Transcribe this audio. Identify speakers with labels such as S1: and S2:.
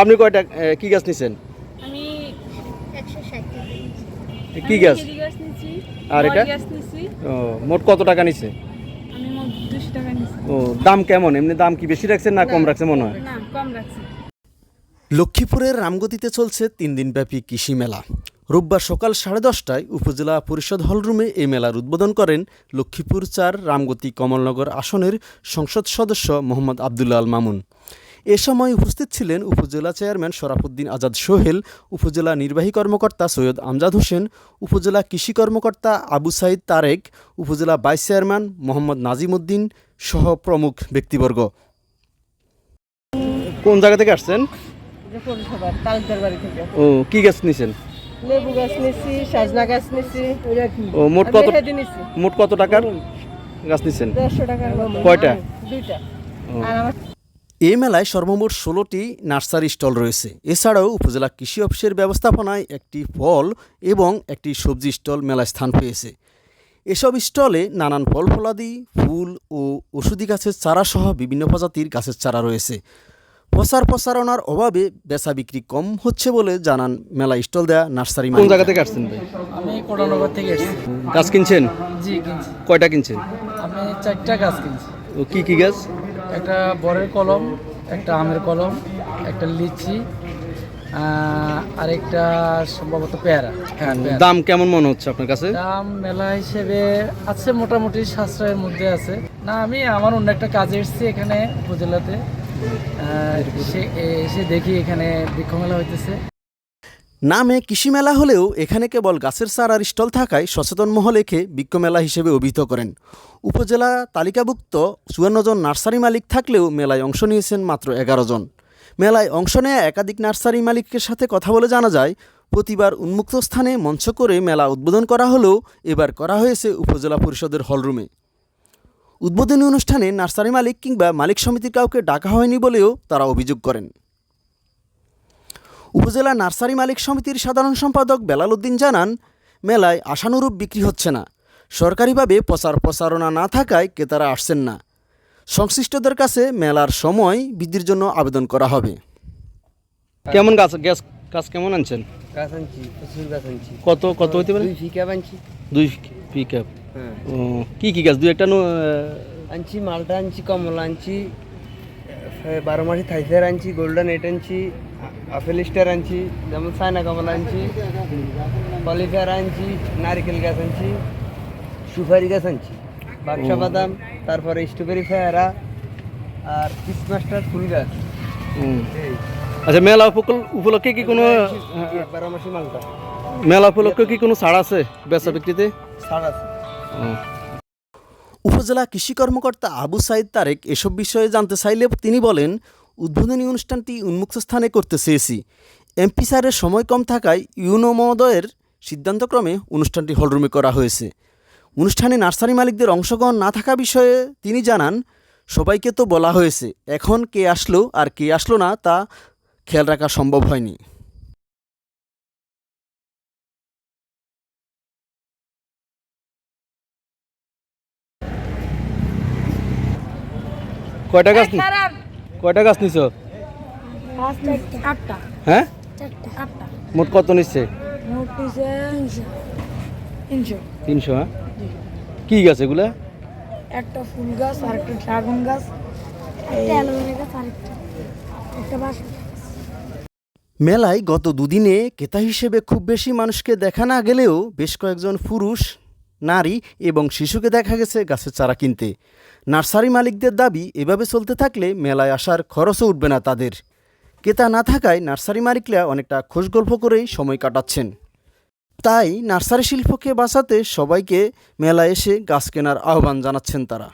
S1: আপনি কয়টা কি গাছ নিছেন?
S2: আমি
S3: একশো ষাট টাকা
S1: কি
S2: আমি
S1: গাছ আর এটা? ও মোট কত টাকা নিছে?
S2: আমি মোট দুশো টাকা নিচ্ছি
S1: ও দাম কেমন? এমনি দাম কি বেশি রাখছেন না কম রাখছে মনে হয়?
S2: না কম রাখছি।
S1: লক্ষ্মীপুরের রামগতিতে চলছে তিন দিনব্যাপী কৃষি মেলা। রোববার সকাল সাড়ে দশটায় উপজেলা পরিষদ হলরুমে এই মেলার উদ্বোধন করেন লক্ষ্মীপুর চার রামগতি কমলনগর আসনের সংসদ সদস্য মোহাম্মদ আবদুল্লাহ আল মামুন। এ সময় উপস্থিত ছিলেন উপজেলা চেয়ারম্যান শরাফুদ্দিন আজাদ সোহেল উপজেলা নির্বাহী কর্মকর্তা সৈয়দ আমজাদ হোসেন উপজেলা কৃষি কর্মকর্তা আবু সাইদ তারেক উপজেলা ভাইস চেয়ারম্যান মোহাম্মদ নাজিম উদ্দিন সহ প্রমুখ ব্যক্তিবর্গ। কোন জায়গা থেকে আসছেন? ও কি গাছ নিছেন?
S4: লেবু গাছ নিচ্ছি সাজনা গাছ নিচ্ছি
S1: ও মোট কত মোট কত টাকার গাছ নিচ্ছেন
S4: দেড়শো টাকার
S1: কয়টা?
S4: দুইটা। আর আমার
S1: এই মেলায় সর্বমোট ষোলোটি নার্সারি স্টল রয়েছে। এছাড়াও উপজেলা কৃষি অফিসের ব্যবস্থাপনায় একটি ফল এবং একটি সবজি স্টল মেলায় স্থান পেয়েছে। এসব স্টলে নানান ফল ফলাদি ফুল ও ওষুধি গাছের চারা সহ বিভিন্ন প্রজাতির গাছের চারা রয়েছে। প্রচার প্রচারণার অভাবে বেচা বিক্রি কম হচ্ছে বলে জানান মেলা স্টল দেয়া নার্সারি কোন জায়গা থেকে আসছেন ভাই?
S5: আমি কোটানগর থেকে এসেছি।
S1: গাছ কিনছেন?
S5: জি কিনছি।
S1: কয়টা কিনছেন?
S5: আমি চারটা গাছ কিনছি।
S1: ও কি কি গাছ?
S5: একটা বরের কলম একটা আমের কলম একটা লিচি আর একটা সম্ভবত পেয়ারা। হ্যাঁ
S1: দাম কেমন মনে হচ্ছে আপনার কাছে?
S5: দাম মেলা হিসেবে আছে মোটামুটি সাশ্রয়ের মধ্যে আছে। না আমি আমার অন্য একটা কাজে এসেছি এখানে উপজেলাতে। এসে দেখি এখানে বৃক্ষ মেলা হইতেছে।
S1: নামে কৃষি মেলা হলেও এখানে কেবল গাছের চারার স্টল থাকায় সচেতন মহলেকে বিজ্ঞমেলা হিসেবে অভিহিত করেন। উপজেলা তালিকাভুক্ত চুয়ান্ন জন নার্সারি মালিক থাকলেও মেলায় অংশ নিয়েছেন মাত্র এগারো জন। মেলায় অংশ নেয়া একাধিক নার্সারি মালিকের সাথে কথা বলে জানা যায়, প্রতিবার উন্মুক্ত স্থানে মঞ্চ করে মেলা উদ্বোধন করা হলেও এবার করা হয়েছে উপজেলা পরিষদের হলরুমে। উদ্বোধনী অনুষ্ঠানে নার্সারি মালিক কিংবা মালিক সমিতির কাউকে ডাকা হয়নি বলেও তারা অভিযোগ করেন। উপজেলা নার্সারি মালিক সমিতির সাধারণ সম্পাদক বেলাল উদ্দিন জানান মেলায় আশানুরূপ বিক্রি হচ্ছে না। সরকারিভাবে প্রচার প্রচারণা না থাকায় ক্রেতারা আসছেন না। সংশ্লিষ্টদের কাছে মেলার সময় বৃদ্ধির জন্য আবেদন করা হবে। কেমন গাছ গ্যাস গাছ কেমন আনছেন?
S6: গাছ আনছি প্রচুর গাছ আনছি।
S1: কত কত হইতে পারে?
S6: দুই ফিকা আনছি
S1: দুই পিক আপ
S6: হ্যাঁ।
S1: কি কি গাছ? দুই একটা নো-
S6: আনছি মালটা আনছি কমলা আনছি বারো মাসি থাইসার আনছি গোল্ডেন এইট আনছি আপেল আনছি যেমন সাইনা কমলা আনছি পলিফার আনছি নারিকেল গাছ আনছি সুপারি গাছ আনছি বাক্সা বাদাম তারপরে স্ট্রবেরি ফেয়ারা আর ক্রিসমাস্টার ফুল গাছ।
S1: আচ্ছা মেলা উপকূল- উপলক্ষে কি কোনো
S6: বারো মাসি মালটা
S1: মেলা উপলক্ষে কি কোনো ছাড় আছে বেচা বিক্রিতে?
S6: ছাড় আছে।
S1: উপজেলা কৃষি কর্মকর্তা আবু সাইদ তারেক এসব বিষয়ে জানতে চাইলে তিনি বলেন উদ্বোধনী অনুষ্ঠানটি উন্মুক্ত স্থানে করতে চেয়েছি। এমপি স্যারের সময় কম থাকায় ইউনো মহোদয়ের সিদ্ধান্তক্রমে অনুষ্ঠানটি হলরুমে করা হয়েছে। অনুষ্ঠানে নার্সারি মালিকদের অংশগ্রহণ না থাকা বিষয়ে তিনি জানান সবাইকে তো বলা হয়েছে এখন কে আসলো আর কে আসলো না তা খেয়াল রাখা সম্ভব হয়নি। কয়টা গাছ নি- কয়টা গাছ নিছ? হ্যাঁ? মোট কত নিচ্ছে?
S2: তিনশো।
S1: তিনশো। হ্যাঁ? কী গাছ এগুলা?
S2: একটা ফুল গাছ আর একটা ড্রাগন গাছ।
S1: মেলায় গত দুদিনে ক্রেতা হিসেবে খুব বেশি মানুষকে দেখা না গেলেও বেশ কয়েকজন পুরুষ নারী এবং শিশুকে দেখা গেছে গাছের চারা কিনতে। নার্সারি মালিকদের দাবি, এভাবে চলতে থাকলে মেলায় আসার খরচও উঠবে না তাদের। ক্রেতা না থাকায় নার্সারি মালিকরা অনেকটা খোশ গল্প করেই সময় কাটাচ্ছেন। তাই নার্সারি শিল্পকে বাঁচাতে সবাইকে মেলায় এসে গাছ কেনার আহ্বান জানাচ্ছেন তারা।